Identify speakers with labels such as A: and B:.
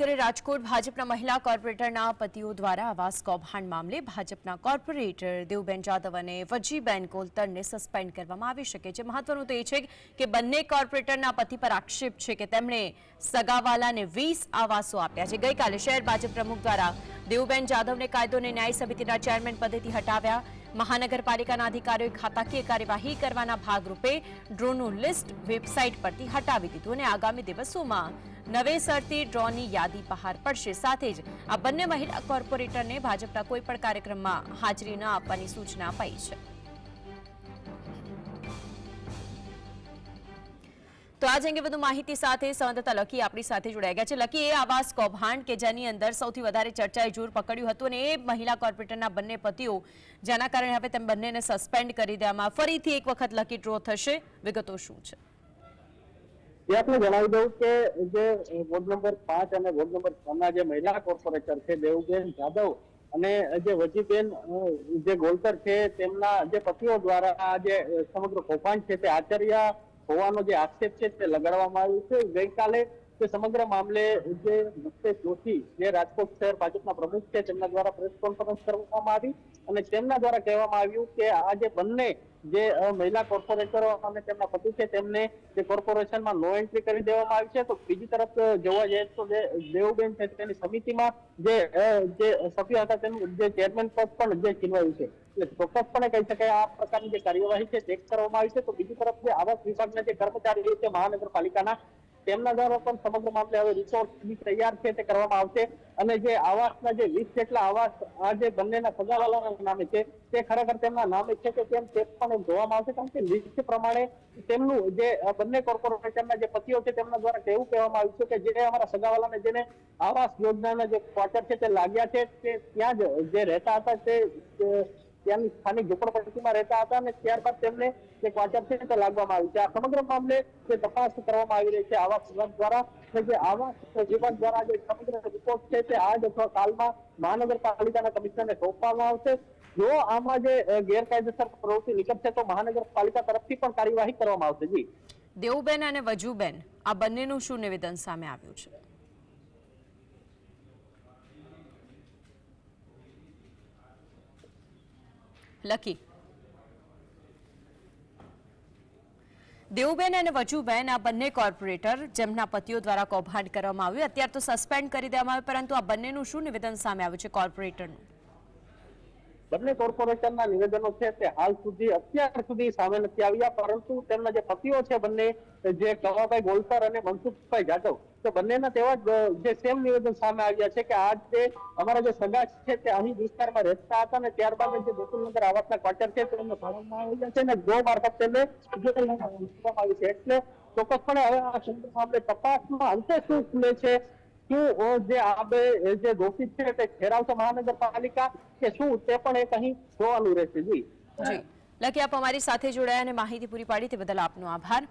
A: કરીએ રાજકોટ ભાજપના મહિલા કોર્પોરેટરના પતિઓ દ્વારા આવાસ કૌભાંડ મામલે ભાજપના કોર્પોરેટર દેવબેન જાદવ અને વજીબેન કોલતરને સસ્પેન્ડ કરવામાં આવી શકે છે. મહત્વનું તો એ છે કે બંને કોર્પોરેટરના પતિ પર આક્ષેપ છે કે તેમણે સગાવાલાને વીસ આવાસો આપ્યા છે. ગઈકાલે શહેર ભાજપ પ્રમુખ દ્વારા દેવબેન જાધવને કાયદો અને ન્યાય સમિતિના ચેરમેન પદેથી હટાવ્યા. મહાનગરપાલિકાના અધિકારીઓએ ખાતાકીય કાર્યવાહી કરવાના ભાગરૂપે ડ્રોનું લિસ્ટ વેબસાઇટ પરથી હટાવી દીધું અને આગામી દિવસોમાં નવેસરથી ડ્રોની યાદી બહાર પડશે. સાથે જ આ બંને મહિલા કોર્પોરેટરને ભાજપના કોઈપણ કાર્યક્રમમાં હાજરી ન આપવાની સૂચના અપાઈ છે. તો આજ અંગે વધુ માહિતી સાથે સંવાદદાતા લકી આપણી સાથે જોડાઈ ગયા છે. લકી, એ આવાસ કૌભાંડ કે જેની અંદર સૌથી વધારે ચર્ચાએ જોર પકડ્યું હતું અને એ મહિલા કોર્પોરેટરના બંને પતિઓ, જેના કારણે હવે તેમ બંનેને સસ્પેન્ડ કરી દેવામાં ફરીથી એક વખત લકી ડ્રો થશે. વિગતો શું છે?
B: એ આપણે જણાવી દઉં કે જે વોર્ડ નંબર પાંચ અને વોર્ડ નંબર છ ના જે મહિલા કોર્પોરેટર છે, દેવુબેન જાદવ અને જે વજીબેન જે ગોલકર છે, તેમના જે પતિઓ દ્વારા જે સમગ્ર કૌભાંડ છે તે આચર્યા હોવાનો જે આક્ષેપ છે તે લગાડવામાં આવ્યું છે. ગઈકાલે તે સમગ્ર મામલે જે મુકેશ જોશી, જે રાજકોટ શહેર ભાજપના પ્રમુખ છે, તેમના દ્વારા પ્રેસ કોન્ફરન્સ કરવામાં આવી અને તેમના દ્વારા કહેવામાં આવ્યું કે આ જે બંને જે મહિલા કોર્પોરેટરો અને તેમના પતિ છે, તેમને જે કોર્પોરેશનમાં નો એન્ટ્રી કરી દેવામાં આવી છે. તો બીજી તરફ જોવા જઈએ તો જે દેવબેન છે, તેની સમિતિમાં જે જે સભ્ય હતા, તેનું જે ચેરમેન પદ પણ જે છીનવાયું છે. એટલે ચોક્કસપણે કહી શકાય આ પ્રકારની જે કાર્યવાહી છે, તે કરવામાં આવી છે. તો બીજી તરફ જે આવાસ વિભાગના જે કર્મચારીઓ છે, મહાનગરપાલિકાના તેમના દ્વારા પણ સમગ્ર મામલે હવે રિસોર્ટ તૈયાર છે તે કરવામાં આવશે. અને જે આવાસના જે વીસ જેટલા આવાસ, આ જે બંનેના સગાવાલાના નામે છે, તે ખરેખર તેમના નામે છે કે કેમ તે પણ જોવામાં આવશે. કારણ કે લિસ્ટ પ્રમાણે તેમનું જે બંને કોર્પોરેશનના જે પતિઓ છે તેમના દ્વારા એવું કહેવામાં આવ્યું છે કે જે અમારા સગાવાલાને જેને આવાસ યોજનાના જે ક્વાર્ટર છે તે લાગ્યા છે, તે ત્યાં જ જે રહેતા હતા તે ત્યાંની સ્થાનિક ઝૂંપડપટ્ટીમાં રહેતા હતા અને ત્યારબાદ તેમને જે તે લાગવામાં આવ્યું છે. આ સમગ્ર મામલે જે તપાસ કરવામાં આવી રહી છે આવાસ વિભાગ દ્વારા જે આવાસ વિભાગ દ્વારા જે સમગ્ર રિપોર્ટ છે તે આજ અથવા કાલમાં મહાનગરપાલિકાના કમિશનરને સોંપવામાં આવશે. જો આમાં જે ગેરકાયદેસર પ્રવૃત્તિ નીકળશે તો મહાનગરપાલિકા તરફથી પણ કાર્યવાહી કરવામાં આવશે. જી.
A: દેવુબેન અને વજુબેન, આ બંનેનું શું નિવેદન સામે આવ્યું છે? લકી. દેવુબેન અને વજુબેન, આ બંને કોર્પોરેટર જેમના પતિઓ દ્વારા કૌભાંડ કરવામાં આવ્યું, અત્યારે તો સસ્પેન્ડ કરી દેવામાં આવ્યું, પરંતુ આ બંનેનું શું નિવેદન સામે આવ્યું છે કોર્પોરેટરનું?
B: બંને કોર્પોરેશનના નિવેદનો છે તે હાલ સુધી, અત્યાર સુધી સામે નથી આવ્યા, પરંતુ તેમના જે પતિઓ છે બંને, જે કવાભાઈ ગોલકર અને મનસુખભાઈ જાદવ, તો બંનેના તેવા જે સેમ નિવેદન સામે આવ્યા છે કે આ જે અમારા જે સગા છે તે અહીં વિસ્તારમાં રહેતા હતા અને ત્યારબાદ જે ગોકુલનગર આવાસના ક્વાર્ટર છે તેમને ભાડવામાં આવ્યા છે અને ગો મારફત તેમને આવી છે. એટલે ચોક્કસપણે હવે આ સંદર્ભ આપણે તપાસમાં અંતે શું ખુલે છે શું જે આ જે દોષિત છે તે ઠેરાવશે મહાનગરપાલિકા કે શું તે પણ એક અહીં જોવાનું રહેશે?
A: જી. લકી આપ અમારી સાથે જોડાયા અને માહિતી પૂરી પાડી તે બદલ આપનો આભાર.